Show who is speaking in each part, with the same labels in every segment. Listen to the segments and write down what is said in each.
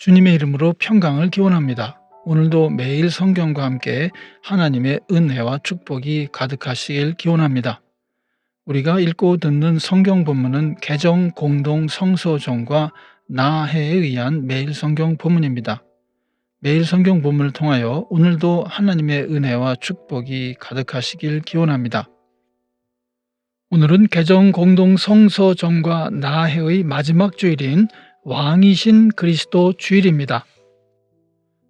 Speaker 1: 주님의 이름으로 평강을 기원합니다. 오늘도 매일 성경과 함께 하나님의 은혜와 축복이 가득하시길 기원합니다. 우리가 읽고 듣는 성경 본문은 개정 공동 성서정과 나해에 의한 매일 성경 본문입니다. 매일 성경 본문을 통하여 오늘도 하나님의 은혜와 축복이 가득하시길 기원합니다. 오늘은 개정 공동 성서정과 나해의 마지막 주일인 왕이신 그리스도 주일입니다.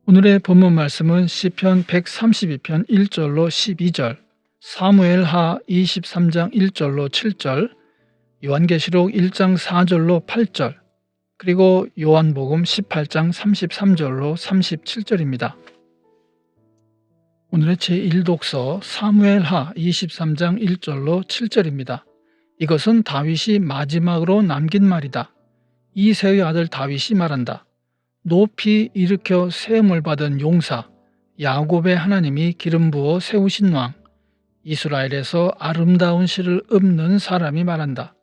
Speaker 1: 오늘의 본문 말씀은 시편 132편 1절로 12절, 사무엘하 23장 1절로 7절, 요한계시록 1장 4절로 8절, 그리고 요한복음 18장 33절로 37절입니다. 오늘의 제1독서 사무엘하 23장 1절로 7절입니다. 이것은 다윗이 마지막으로 남긴 말이다. 이세의 아들 다윗이 말한다. 높이 일으켜 세움을 받은 용사 야곱의 하나님이 기름 부어 세우신 왕 이스라엘에서 아름다운 시를 읊는 사람이 말한다.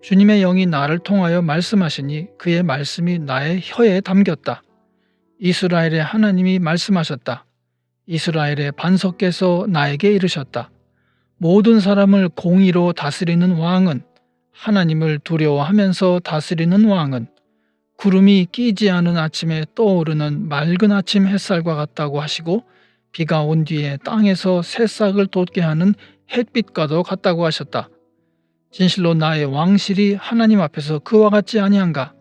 Speaker 1: 주님의 영이 나를 통하여 말씀하시니 그의 말씀이 나의 혀에 담겼다. 이스라엘의 하나님이 말씀하셨다. 이스라엘의 반석께서 나에게 이르셨다. 모든 사람을 공의로 다스리는 왕은 하나님을 두려워하면서 다스리는 왕은 구름이 끼지 않은 아침에 떠오르는 맑은 아침 햇살과 같다고 하시고 비가 온 뒤에 땅에서 새싹을 돋게 하는 햇빛과도 같다고 하셨다. 진실로 나의 왕실이 하나님 앞에서 그와 같지 아니한가?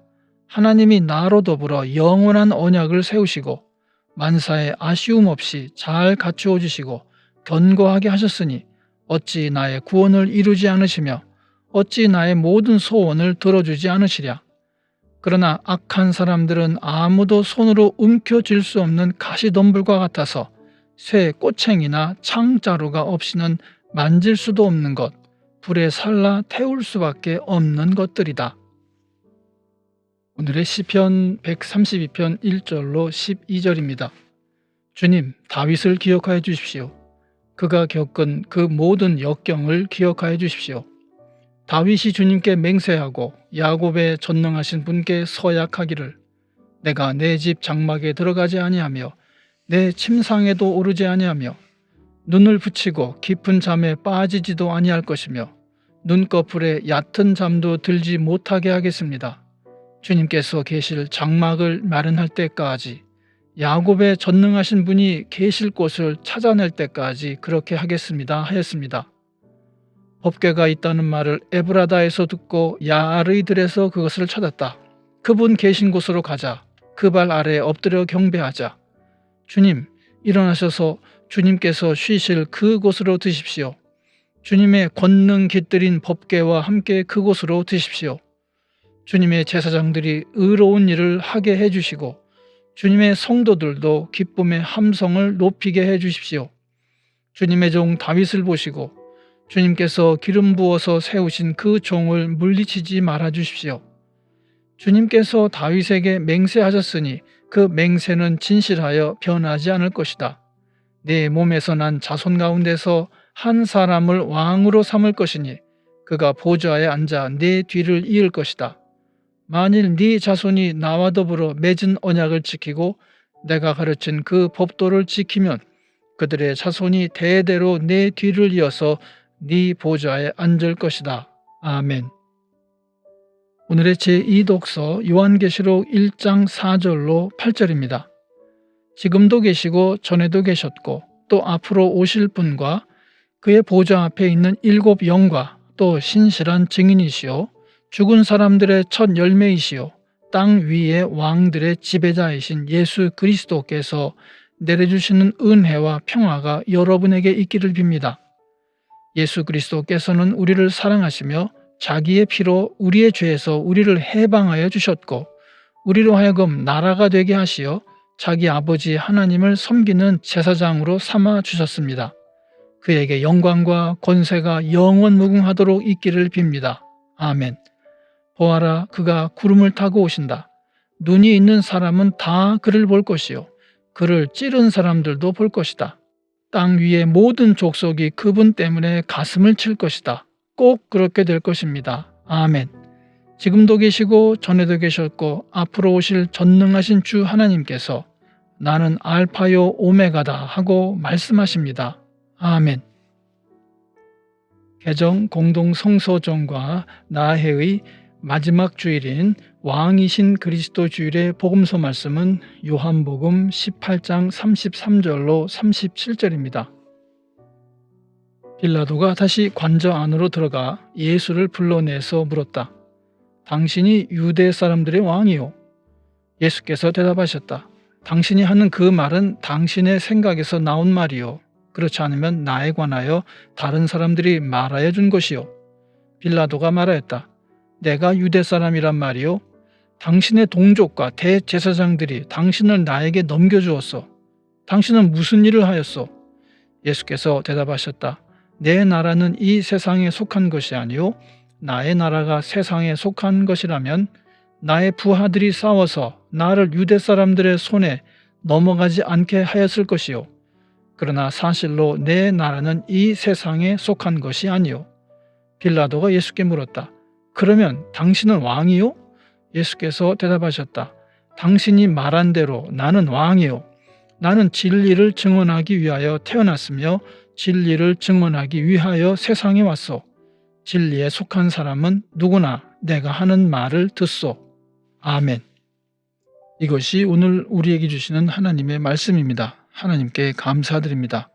Speaker 1: 하나님이 나로 더불어 영원한 언약을 세우시고 만사에 아쉬움 없이 잘 갖추어 주시고 견고하게 하셨으니 어찌 나의 구원을 이루지 않으시며 어찌 나의 모든 소원을 들어주지 않으시랴. 그러나 악한 사람들은 아무도 손으로 움켜쥘 수 없는 가시덤불과 같아서 쇠 꼬챙이나 창자루가 없이는 만질 수도 없는 것, 불에 살라 태울 수밖에 없는 것들이다. 오늘의 시편 132편 1절로 12절입니다. 주님, 다윗을 기억하여 주십시오. 그가 겪은 그 모든 역경을 기억하여 주십시오. 다윗이 주님께 맹세하고 야곱의 전능하신 분께 서약하기를 내가 내 집 장막에 들어가지 아니하며 내 침상에도 오르지 아니하며 눈을 붙이고 깊은 잠에 빠지지도 아니할 것이며 눈꺼풀에 얕은 잠도 들지 못하게 하겠습니다. 주님께서 계실 장막을 마련할 때까지 야곱의 전능하신 분이 계실 곳을 찾아낼 때까지 그렇게 하겠습니다 하였습니다. 법궤가 있다는 말을 에브라다에서 듣고 야알의 들에서 그것을 찾았다. 그분 계신 곳으로 가자. 그 발 아래 엎드려 경배하자. 주님, 일어나셔서 주님께서 쉬실 그곳으로 드십시오. 주님의 권능 깃들인 법궤와 함께 그곳으로 드십시오. 주님의 제사장들이 의로운 일을 하게 해주시고 주님의 성도들도 기쁨의 함성을 높이게 해주십시오. 주님의 종 다윗을 보시고 주님께서 기름 부어서 세우신 그 종을 물리치지 말아 주십시오. 주님께서 다윗에게 맹세하셨으니 그 맹세는 진실하여 변하지 않을 것이다. 내 몸에서 난 자손 가운데서 한 사람을 왕으로 삼을 것이니 그가 보좌에 앉아 내 뒤를 이을 것이다. 만일 네 자손이 나와 더불어 맺은 언약을 지키고 내가 가르친 그 법도를 지키면 그들의 자손이 대대로 내 뒤를 이어서 네 보좌에 앉을 것이다. 아멘. 오늘의 제2독서 요한계시록 1장 4절로 8절입니다. 지금도 계시고 전에도 계셨고 또 앞으로 오실 분과 그의 보좌 앞에 있는 일곱 영과 또 신실한 증인이시요 죽은 사람들의 첫 열매이시요 땅 위의 왕들의 지배자이신 예수 그리스도께서 내려주시는 은혜와 평화가 여러분에게 있기를 빕니다. 예수 그리스도께서는 우리를 사랑하시며 자기의 피로 우리의 죄에서 우리를 해방하여 주셨고 우리로 하여금 나라가 되게 하시어 자기 아버지 하나님을 섬기는 제사장으로 삼아 주셨습니다. 그에게 영광과 권세가 영원 무궁하도록 있기를 빕니다. 아멘. 보아라 그가 구름을 타고 오신다. 눈이 있는 사람은 다 그를 볼 것이요 그를 찌른 사람들도 볼 것이다. 땅 위의 모든 족속이 그분 때문에 가슴을 칠 것이다. 꼭 그렇게 될 것입니다. 아멘. 지금도 계시고 전에도 계셨고 앞으로 오실 전능하신 주 하나님께서 나는 알파요 오메가다 하고 말씀하십니다. 아멘. 개정 공동 성소정과 나해의 마지막 주일인 왕이신 그리스도 주일의 복음서 말씀은 요한복음 18장 33절로 37절입니다. 빌라도가 다시 관저 안으로 들어가 예수를 불러내서 물었다. 당신이 유대 사람들의 왕이요. 예수께서 대답하셨다. 당신이 하는 그 말은 당신의 생각에서 나온 말이요. 그렇지 않으면 나에 관하여 다른 사람들이 말하여 준 것이요. 빌라도가 말하였다. 내가 유대 사람이란 말이요. 당신의 동족과 대제사장들이 당신을 나에게 넘겨주었어. 당신은 무슨 일을 하였소? 예수께서 대답하셨다. 내 나라는 이 세상에 속한 것이 아니요 나의 나라가 세상에 속한 것이라면 나의 부하들이 싸워서 나를 유대 사람들의 손에 넘어가지 않게 하였을 것이요 그러나 사실로 내 나라는 이 세상에 속한 것이 아니요 빌라도가 예수께 물었다. 그러면 당신은 왕이요? 예수께서 대답하셨다. 당신이 말한 대로 나는 왕이요. 나는 진리를 증언하기 위하여 태어났으며 진리를 증언하기 위하여 세상에 왔소. 진리에 속한 사람은 누구나 내가 하는 말을 듣소. 아멘. 이것이 오늘 우리에게 주시는 하나님의 말씀입니다. 하나님께 감사드립니다.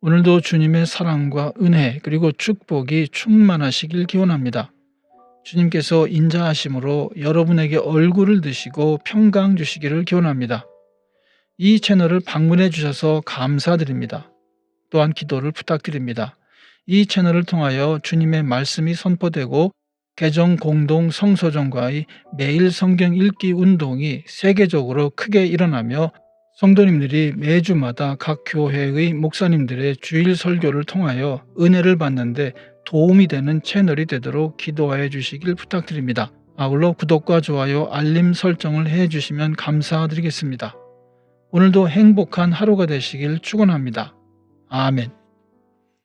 Speaker 1: 오늘도 주님의 사랑과 은혜 그리고 축복이 충만하시길 기원합니다. 주님께서 인자하심으로 여러분에게 얼굴을 드시고 평강 주시기를 기원합니다. 이 채널을 방문해 주셔서 감사드립니다. 또한 기도를 부탁드립니다. 이 채널을 통하여 주님의 말씀이 선포되고 개정 공동 성서정과의 매일 성경 읽기 운동이 세계적으로 크게 일어나며 성도님들이 매주마다 각 교회의 목사님들의 주일 설교를 통하여 은혜를 받는데 도움이 되는 채널이 되도록 기도하여 주시길 부탁드립니다. 아울러 구독과 좋아요, 알림 설정을 해 주시면 감사드리겠습니다. 오늘도 행복한 하루가 되시길 축원합니다. 아멘.